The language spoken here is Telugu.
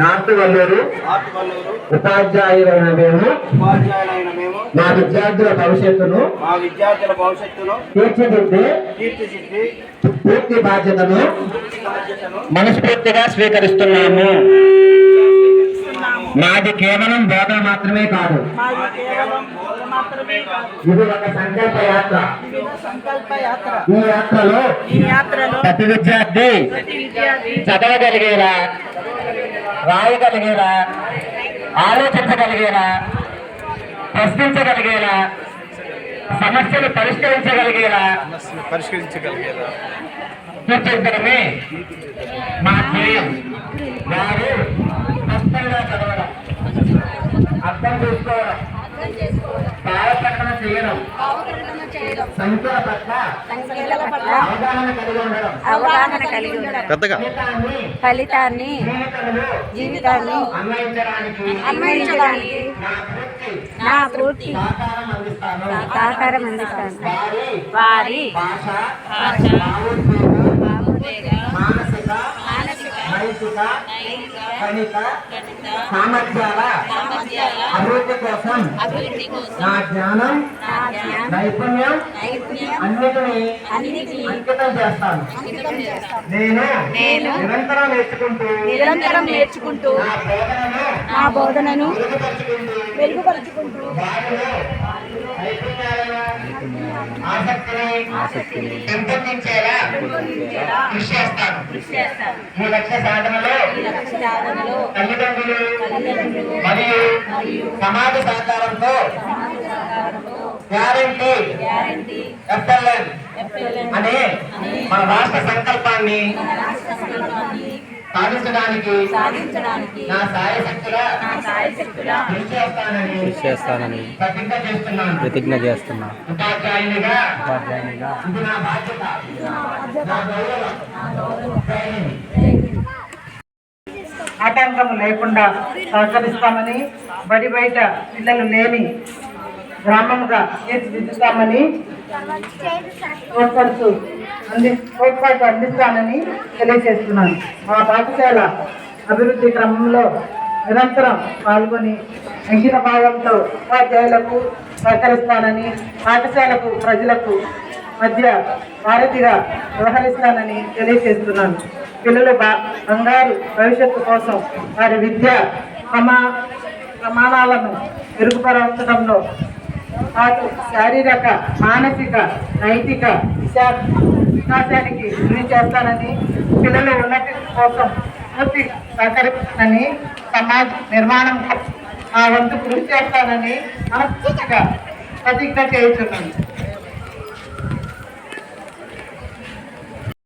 నార్త్ వల్లూరు ఉపాధ్యాయులైన మేము మా విద్యార్థుల భవిష్యత్తును మా విద్యార్థుల భవిష్యత్తును తీర్చిదిద్దే తీర్చిదిద్ది పూర్తి బాధ్యతను బాధ్యతను మనస్ఫూర్తిగా స్వీకరిస్తున్నాము. మాది కేవలం బోధన మాత్రమే కాదు. ఇది ఒక సంకల్ప యాత్ర. ఇది ఒక సంకల్ప యాత్ర. ఈ యాత్రలో ఈ యాత్రలో ప్రతి విద్యార్థి చదవగలిగేలా రాయగలిగేలా ఆలోచించగలిగేలా ప్రశ్నించగలిగేలా సమస్యలు పరిష్కరించగలిగేలా పరిష్కరించగలిగేలా. తీర్చిదిద్దడమే మా ధ్యేయం వారు చేయడం. సంఖ్యల పట్ల అవగాహన కలిగి ఉండడం. అవగాహన కలిగి ఉండడం. ఫలితాన్ని జీవితాన్ని అన్వయించడానికి నా పూర్తి సహకారం అందిస్తాను. వారి మానసిక నైతిక కణిక సామర్థ్యాల అభివృద్ధి కోసం నా జ్ఞానం నైపుణ్యం అన్నిటినీ అంకితం చేస్తాను. నేను నిరంతరం నేర్చుకుంటూ నిరంతరం నేర్చుకుంటూ నా బోధనను మెరుగుపరుచుకుంటూ ఆసక్తిని పెంపొందించేలా కృషి చేస్తాను. ఈ లక్ష్య సాధనలో తల్లిదండ్రులు మరియు సమాజ సహకారంతో గ్యారంటీ గ్యారంటీ ఎఫ్ఎల్ఎన్ అనే మన రాష్ట్ర సంకల్పాన్ని సాధించడానికి సాధించడానికి నా సాయశక్తుల కృషి చేస్తానని ప్రతిజ్ఞ చేస్తున్నాను. ప్రతిజ్ఞ చేస్తున్నా ఉపాధ్యాయునిగా ఉపాధ్యాయునిగా ఇది నా బాధ్యత. నా గౌరవం. ఆటంకం లేకుండా సహకరిస్తామని బడి బయట పిల్లలు లేని గ్రామంగా తీర్చిదిద్దుతామని తోడ్పడుతూ అంది తోడ్పాటు అందిస్తానని తెలియజేస్తున్నాను. మా పాఠశాల అభివృద్ధి క్రమంలో నిరంతరం పాల్గొని అంకిత భావంతో ఉపాధ్యాయులకు సహకరిస్తానని పాఠశాలకు ప్రజలకు మధ్య భారతిగా వ్యవహరిస్తానని తెలియజేస్తున్నాను. పిల్లల బా బంగారు భవిష్యత్తు కోసం వారి విద్య ప్రమా ప్రమాణాలను మెరుగుపరచడంలో పాటు శారీరక మానసిక నైతిక విశా వికాసానికి కృషి చేస్తానని పిల్లల ఉన్నతి కోసం పూర్తి సహకరిస్తానని సమాజ నిర్మాణం ఆ వంతు కృషి చేస్తానని మనస్ఫూర్తిగా ప్రతిజ్ఞ చేస్తున్నాను.